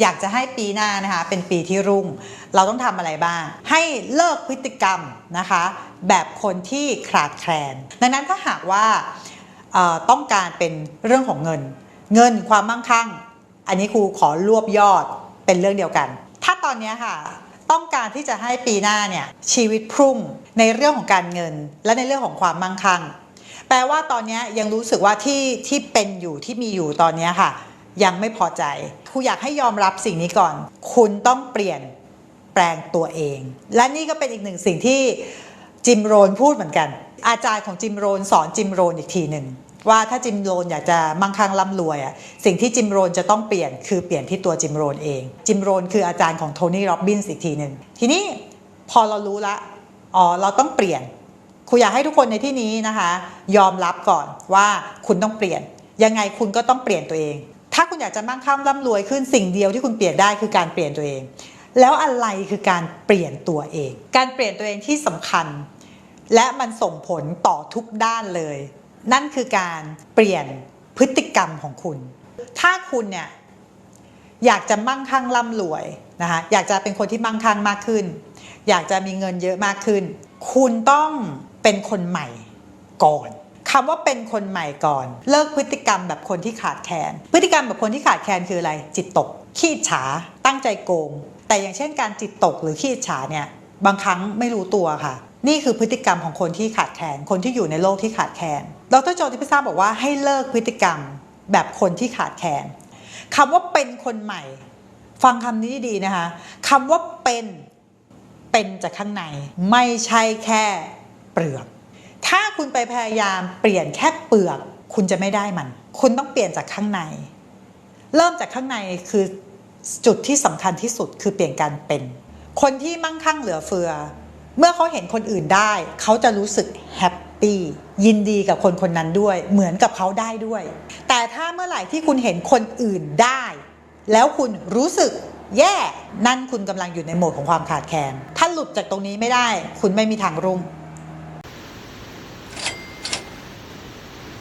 อยากจะให้ปีหน้านะคะเป็นปีที่รุ่ง เราต้องทำอะไรบ้าง ให้เลิกพฤติกรรมนะคะ แบบคนที่ขาดแคลน ดังนั้นถ้าหากว่าต้องการเป็นเรื่องของเงิน เงินความมั่งคั่ง อันนี้ครูขอรวบยอดเป็นเรื่องเดียวกัน ถ้าตอนนี้ค่ะต้องการที่จะให้ปีหน้าเนี่ยชีวิตพรุ่งในเรื่องของการเงิน และในเรื่องของความมั่งคั่ง แปลว่าตอนนี้ยังรู้สึกว่าที่ที่เป็นอยู่ที่มีอยู่ตอนนี้ค่ะ ยังไม่พอใจครูอยากให้ยอมรับสิ่งนี้ก่อน คุณต้องเปลี่ยนแปลงตัวเอง และนี่ก็เป็นอีกหนึ่งสิ่งที่จิมโรนพูดเหมือนกัน อาจารย์ของจิมโรนสอนจิมโรนอีกทีหนึ่งว่าถ้าจิมโรนอยากจะมั่งคั่งร่ำรวยอะสิ่งที่จิมโรนจะต้องเปลี่ยนคือเปลี่ยนที่ตัวจิมโรนเอง จิมโรนคืออาจารย์ของโทนี่โรบบินส์อีกทีหนึ่งทีนี้พอเรารู้ละอ๋อเราต้องเปลี่ยนครูอยากให้ทุกคนในที่นี้นะคะ ยอมรับก่อนว่าคุณต้องเปลี่ยน ยังไงคุณก็ต้องเปลี่ยนตัวเอง ถ้าคุณอยากจะมั่งคั่งร่ำรวยขึ้นสิ่งเดียวที่คุณเปลี่ยนได้คือการเปลี่ยนตัวเอง แล้วอะไรคือการเปลี่ยนตัวเอง การเปลี่ยนตัวเองที่สำคัญ และมันส่งผลต่อทุกด้านเลย นั่นคือการเปลี่ยนพฤติกรรมของคุณ ถ้าคุณเนี่ยอยากจะมั่งคั่งร่ำรวยนะคะอยากจะเป็นคนที่มั่งคั่งมากขึ้น อยากจะมีเงินเยอะมากขึ้น คุณต้องเป็นคนใหม่ก่อน คำว่าเป็นคนใหม่ก่อน เลิกพฤติกรรมแบบคนที่ขาดแคลนพฤติกรรมแบบคนที่ขาดแคลนคืออะไร จิตตก ขี้ฉา ตั้งใจโกง แต่อย่างเช่นการจิตตกหรือขี้ฉาเนี่ยบางครั้งไม่รู้ตัวค่ะ นี่คือพฤติกรรมของคนที่ขาดแคลนคนที่อยู่ในโลกที่ขาดแคลนดรโจทิพิซาบอกว่าให้เลิกพฤติกรรมแบบคนที่ขาดแคลนคำว่าเป็นคนใหม่ ฟังคำนี้ดีนะคะคำว่าเป็นเป็นจากข้างใน ไม่ใช่แค่เปลือก ถ้าคุณไปพยายามเปลี่ยนแค่เปลือก คุณจะไม่ได้มัน คุณต้องเปลี่ยนจากข้างใน เริ่มจากข้างในคือจุดที่สำคัญที่สุดคือเปลี่ยนการเป็น คนที่มั่งคั่งเหลือเฟือ เมื่อเขาเห็นคนอื่นได้ เขาจะรู้สึกแฮปปี้ยินดีกับคนคนนั้นด้วย เหมือนกับเขาได้ด้วย แต่ถ้าเมื่อไหร่ที่คุณเห็นคนอื่นได้ แล้วคุณรู้สึกแย่ นั่นคุณกำลังอยู่ในโหมดของความขาดแคลนถ้าหลุดจากตรงนี้ไม่ได้ คุณไม่มีทางรุ่ง